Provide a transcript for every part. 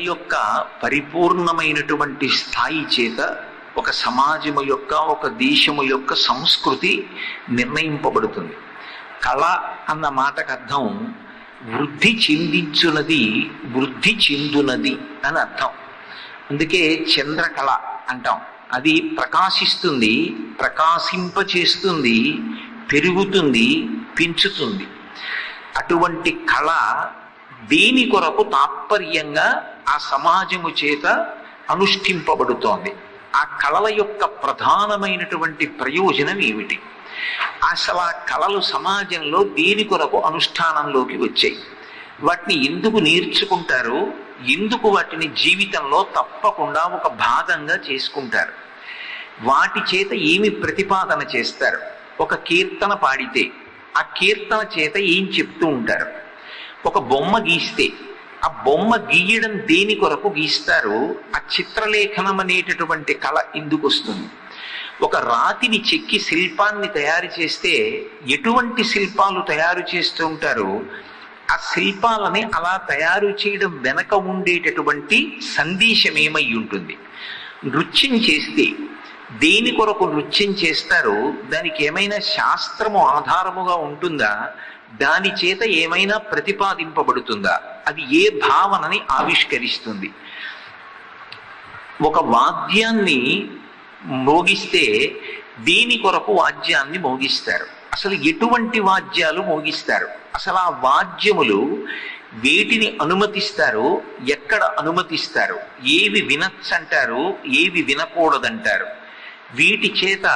యొక్క పరిపూర్ణమైనటువంటి స్థాయి చేత ఒక సమాజము యొక్క ఒక దేశము యొక్క సంస్కృతి నిర్ణయింపబడుతుంది. కళ అన్న మాటకు అర్థం వృద్ధి చెందించున్నది వృద్ధి చెందునది అని అర్థం. అందుకే చంద్రకళ అంటాం. అది ప్రకాశిస్తుంది ప్రకాశింపచేస్తుంది పెరుగుతుంది పెంచుతుంది. అటువంటి కళ దేని కొరకు తాత్పర్యంగా ఆ సమాజము చేత అనుష్ఠింపబడుతోంది. ఆ కళల యొక్క ప్రధానమైనటువంటి ప్రయోజనం ఏమిటి? అసలు ఆ కళలు సమాజంలో దేని కొరకు అనుష్ఠానంలోకి వచ్చాయి. వాటిని ఎందుకు నేర్చుకుంటారు? ఎందుకు వాటిని జీవితంలో తప్పకుండా ఒక భాగంగా చేసుకుంటారు? వాటి చేత ఏమి ప్రతిపాదన చేస్తారు? ఒక కీర్తన పాడితే ఆ కీర్తన చేత ఏం చెప్తూ ఉంటారు? ఒక బొమ్మ గీస్తే ఆ బొమ్మ గీయడం దేని కొరకు గీస్తారు? ఆ చిత్రలేఖనం అనేటటువంటి కళ ఎందుకు వస్తుంది. ఒక రాతిని చెక్కి శిల్పాన్ని తయారు చేస్తే ఎటువంటి శిల్పాలు తయారు చేస్తూ ఉంటారు? ఆ శిల్పాలని అలా తయారు చేయడం వెనక ఉండేటటువంటి సందేశం ఏమై ఉంటుంది? నృత్యం చేస్తే దేని కొరకు నృత్యం చేస్తారో దానికి ఏమైనా శాస్త్రము ఆధారముగా ఉంటుందా? దాని చేత ఏమైనా ప్రతిపాదింపబడుతుందా? అది ఏ భావనని ఆవిష్కరిస్తుంది? ఒక వాద్యాన్ని మోగిస్తే దీని కొరకు వాద్యాన్ని మోగిస్తారు. అసలు ఎటువంటి వాద్యాలు మోగిస్తారు? అసలు ఆ వాద్యములు వేటిని అనుమతిస్తారు? ఎక్కడ అనుమతిస్తారు? ఏవి వినచ్చంటారు? ఏవి వినకూడదంటారు? వీటి చేత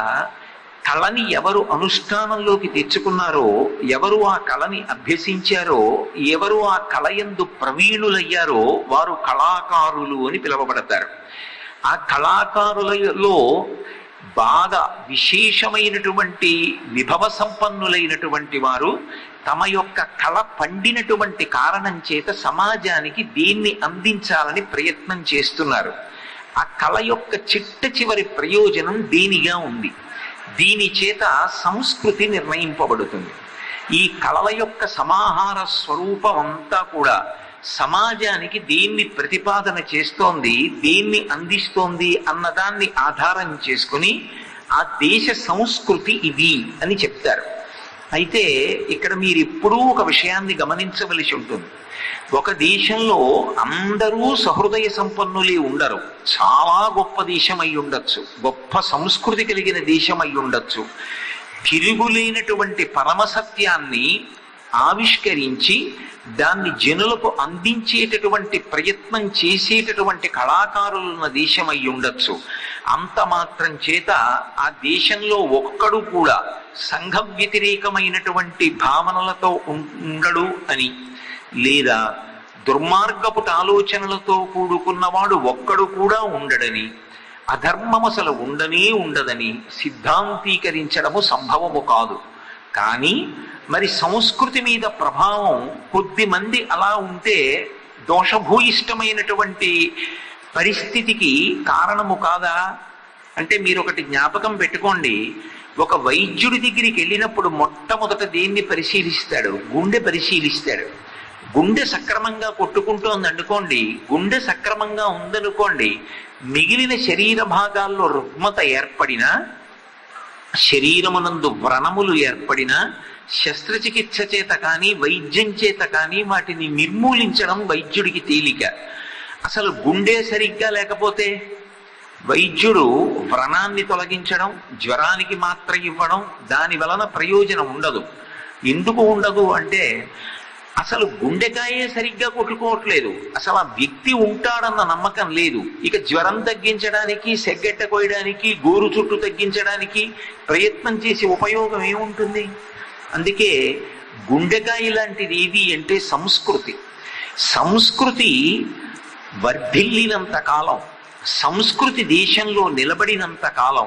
కళని ఎవరు అనుష్ఠానంలోకి తెచ్చుకున్నారో ఎవరు ఆ కళని అభ్యసించారో ఎవరు ఆ కళ ఎందు ప్రవీణులయ్యారో వారు కళాకారులు అని పిలువబడతారు. ఆ కళాకారులలో బాగా విశేషమైనటువంటి విభవ సంపన్నులైనటువంటి వారు తమ యొక్క కళ పండినటువంటి కారణం చేత సమాజానికి దీన్ని అందించాలని ప్రయత్నం చేస్తున్నారు. ఆ కళ యొక్క చిట్ట చివరి ప్రయోజనం దీనిగా ఉంది. దీని చేత సంస్కృతి నిర్ణయింపబడుతుంది. ఈ కళల యొక్క సమాహార స్వరూపం అంతా కూడా సమాజానికి దేన్ని ప్రతిపాదన చేస్తోంది దేన్ని అందిస్తోంది అన్నదాన్ని ఆధారం చేసుకుని ఆ దేశ సంస్కృతి ఇది అని చెప్తారు. అయితే ఇక్కడ మీరు ఎప్పుడూ ఒక విషయాన్ని గమనించవలసి ఉంటుంది. ఒక దేశంలో అందరూ సహృదయ సంపన్నులే ఉండరు. చాలా గొప్ప దేశం అయి ఉండొచ్చు. గొప్ప సంస్కృతి కలిగిన దేశం అయి ఉండొచ్చు. తిరుగులేనటువంటి పరమసత్యాన్ని ఆవిష్కరించి దాన్ని జనులకు అందించేటటువంటి ప్రయత్నం చేసేటటువంటి కళాకారులున్న దేశం అయి ఉండొచ్చు. అంత మాత్రం చేత ఆ దేశంలో ఒక్కడు కూడా సంఘ వ్యతిరేకమైనటువంటి భావనలతో ఉండడు అని. లేదా దుర్మార్గపుట ఆలోచనలతో కూడుకున్నవాడు ఒక్కడు కూడా ఉండడని అధర్మం అసలు ఉండనే ఉండదని సిద్ధాంతీకరించడము సంభవము కాదు. కానీ మరి సంస్కృతి మీద ప్రభావం కొద్ది మంది అలా ఉంటే దోషభూయిష్టమైనటువంటి పరిస్థితికి కారణము కాదా? అంటే మీరు ఒకటి జ్ఞాపకం పెట్టుకోండి. ఒక వైద్యుడి దగ్గరికి వెళ్ళినప్పుడు మొట్టమొదట దేన్ని పరిశీలిస్తాడు? గుండె పరిశీలిస్తాడు. గుండె సక్రమంగా కొట్టుకుంటోందనుకోండి గుండె సక్రమంగా ఉందనుకోండి మిగిలిన శరీర భాగాల్లో రుగ్మత ఏర్పడినా శరీరమునందు వ్రణములు ఏర్పడినా శస్త్రచికిత్స చేత కానీ వైద్యం చేత కానీ వాటిని నిర్మూలించడం వైద్యుడికి తేలిక. అసలు గుండె సరిగ్గా లేకపోతే? వైద్యుడు వ్రణాన్ని తొలగించడం జ్వరానికి మాత్ర ఇవ్వడం దాని వలన ప్రయోజనం ఉండదు. ఎందుకు ఉండదు అంటే అసలు గుండెకాయే సరిగ్గా కొట్టుకోవట్లేదు. అసలు ఆ వ్యక్తి ఉంటాడన్న నమ్మకం లేదు. ఇక జ్వరం తగ్గించడానికి సెగ్గెట్ట కోయడానికి గోరు చుట్టు తగ్గించడానికి ప్రయత్నం చేసే ఉపయోగం ఏముంటుంది? అందుకే గుండెకాయ లాంటిది ఏది అంటే సంస్కృతి. సంస్కృతి వర్ధిల్లినంత కాలం సంస్కృతి దేశంలో నిలబడినంత కాలం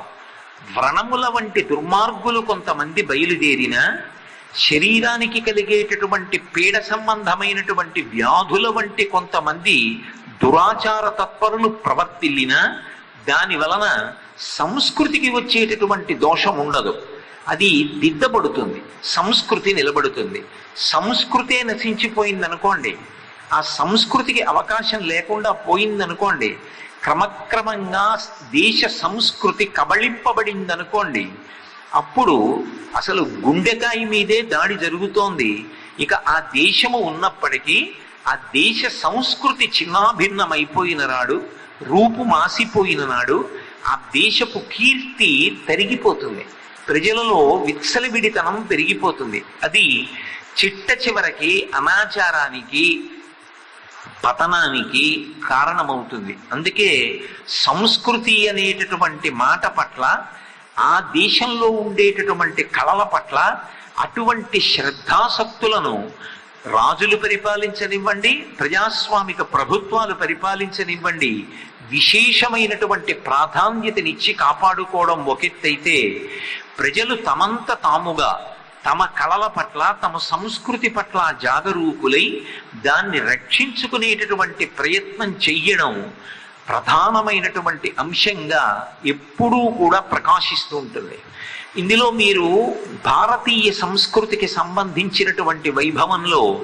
వ్రణముల వంటి దుర్మార్గులు కొంతమంది బయలుదేరిన శరీరానికి కలిగేటటువంటి పీడ సంబంధమైనటువంటి వ్యాధుల వంటి కొంతమంది దురాచార తత్పరులు ప్రవర్తిల్లిన దాని వలన సంస్కృతికి వచ్చేటటువంటి దోషం ఉండదు. అది దిద్దబడుతుంది సంస్కృతి నిలబడుతుంది. సంస్కృతే నశించిపోయిందనుకోండి ఆ సంస్కృతికి అవకాశం లేకుండా పోయిందనుకోండి క్రమక్రమంగా దేశ సంస్కృతి కబళింపబడిందనుకోండి అప్పుడు అసలు గుండెకాయ మీదే దాడి జరుగుతోంది. ఇక ఆ దేశము ఉన్నప్పటికీ ఆ దేశ సంస్కృతి చిన్నాభిన్నమైపోయిన నాడు రూపు మాసిపోయిన నాడు ఆ దేశపు కీర్తి తరిగిపోతుంది. ప్రజలలో విత్సలవిడితనం పెరిగిపోతుంది. అది చిట్ట చివరికి అనాచారానికి పతనానికి కారణమవుతుంది. అందుకే సంస్కృతి అనేటటువంటి మాట పట్ల ఆ దేశంలో ఉండేటటువంటి కళల పట్ల అటువంటి శ్రద్ధాసక్తులను రాజులు పరిపాలించనివ్వండి ప్రజాస్వామిక ప్రభుత్వాలు పరిపాలించనివ్వండి విశేషమైనటువంటి ప్రాధాన్యతనిచ్చి కాపాడుకోవడం ఒకెత్తైతే ప్రజలు తమంత తాముగా తమ కళల పట్ల తమ సంస్కృతి పట్ల జాగరూకులై దాన్ని రక్షించుకునేటటువంటి ప్రయత్నం చెయ్యడం ప్రధానమైనటువంటి అంశంగా ఎప్పుడూ కూడా ప్రకాశిస్తూ ఉంటుంది. ఇందులో మీరు భారతీయ సంస్కృతికి సంబంధించినటువంటి వైభవంలో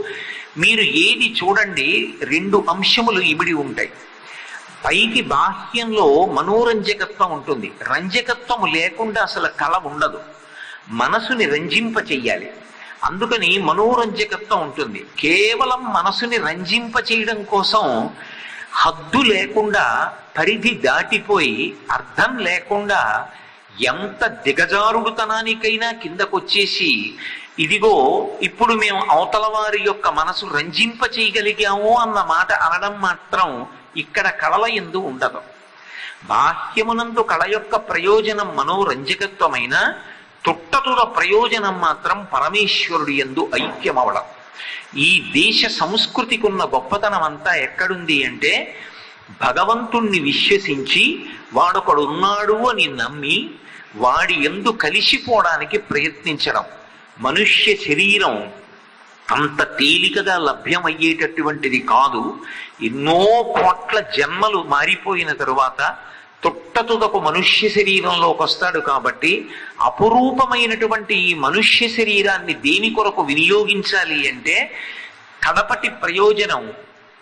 మీరు ఏది చూడండి రెండు అంశములు ఇమిడి ఉంటాయి. పైకి బాహ్యంలో మనోరంజకత్వం ఉంటుంది. రంజకత్వం లేకుండా అసలు కళ ఉండదు. మనసుని రంజింప చెయ్యాలి. అందుకని మనోరంజకత్వం ఉంటుంది. కేవలం మనసుని రంజింప చేయడం కోసం హద్దు లేకుండా పరిధి దాటిపోయి అర్థం లేకుండా ఎంత దిగజారుడుతనానికైనా కిందకొచ్చేసి ఇదిగో ఇప్పుడు మేము అవతల వారి యొక్క మనసు రంజింప చేయగలిగాము అన్న మాట అనడం మాత్రం ఇక్కడ కళల ఎందు ఉండదు. బాహ్యమునందు కళ యొక్క ప్రయోజనం మనోరంజకత్వమైన తుట్టతుల ప్రయోజనం మాత్రం పరమేశ్వరుడు ఎందు ఐక్యమవడం. ఈ దేశ సంస్కృతికి ఉన్న గొప్పతనం అంతా ఎక్కడుంది అంటే భగవంతుణ్ణి విశ్వసించి వాడొకడు ఉన్నాడు అని నమ్మి వాడి ఎందు కలిసిపోవడానికి ప్రయత్నించడం. మనుష్య శరీరం అంత తేలికగా లభ్యమయ్యేటటువంటిది కాదు. ఎన్నో కోట్ల జన్మలు మారిపోయిన తరువాత తొట్టతుదకు మనుష్య శరీరంలోకి వస్తాడు కాబట్టి అపురూపమైనటువంటి ఈ మనుష్య శరీరాన్ని దేని కొరకు వినియోగించాలి అంటే కడపటి ప్రయోజనం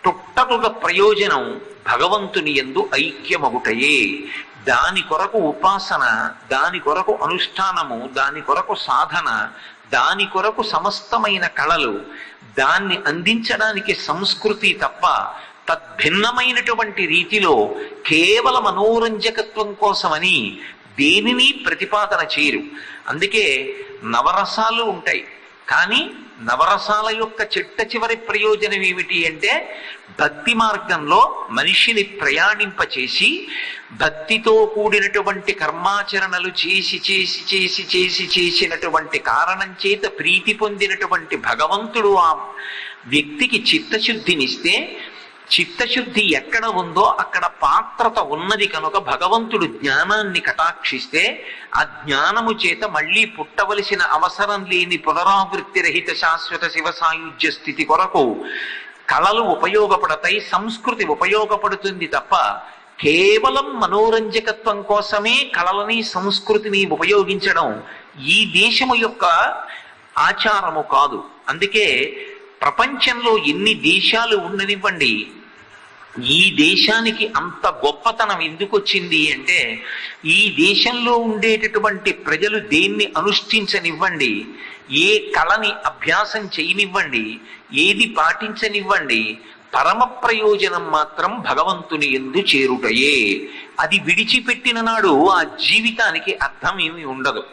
తుట్టతుద ప్రయోజనం భగవంతుని ఎందు ఐక్యమగుటయే. దాని కొరకు ఉపాసన దాని కొరకు అనుష్ఠానము దాని కొరకు సాధన దాని కొరకు సమస్తమైన కళలు దాన్ని అందించడానికి సంస్కృతి తప్ప తద్భిన్నమైనటువంటి రీతిలో కేవల మనోరంజకత్వం కోసమని దేనిని ప్రతిపాదన చేయరు. అందుకే నవరసాలు ఉంటాయి. కానీ నవరసాల యొక్క చిట్ట చివరి ప్రయోజనం ఏమిటి అంటే భక్తి మార్గంలో మనిషిని ప్రయాణింపచేసి భక్తితో కూడినటువంటి కర్మాచరణలు చేసి చేసి చేసి చేసి చేసినటువంటి కారణం చేత ప్రీతి పొందినటువంటి భగవంతుడు ఆ వ్యక్తికి చిత్తశుద్ధినిస్తే చిత్తశుద్ధి ఎక్కడ ఉందో అక్కడ పాత్రత ఉన్నది కనుక భగవంతుడు జ్ఞానాన్ని కటాక్షిస్తే ఆ జ్ఞానము చేత మళ్ళీ పుట్టవలసిన అవసరం లేని పునరావృత్తి రహిత శాశ్వత శివ సాయుధ్య స్థితి కొరకు కళలు ఉపయోగపడతాయి సంస్కృతి ఉపయోగపడుతుంది తప్ప కేవలం మనోరంజకత్వం కోసమే కళలని సంస్కృతిని ఉపయోగించడం ఈ దేశము యొక్క ఆచారము కాదు. అందుకే ప్రపంచంలో ఎన్ని దేశాలు ఉండనివ్వండి ఈ దేశానికి అంత గొప్పతనం ఎందుకు వచ్చింది అంటే ఈ దేశంలో ఉండేటటువంటి ప్రజలు దేన్ని అనుష్ఠించనివ్వండి ఏ కళని అభ్యాసం చేయనివ్వండి ఏది పాటించనివ్వండి పరమ ప్రయోజనం మాత్రం భగవంతుని ఎందు చేరుటయే. అది విడిచిపెట్టిన నాడు ఆ జీవితానికి అర్థం ఏమి ఉండదు.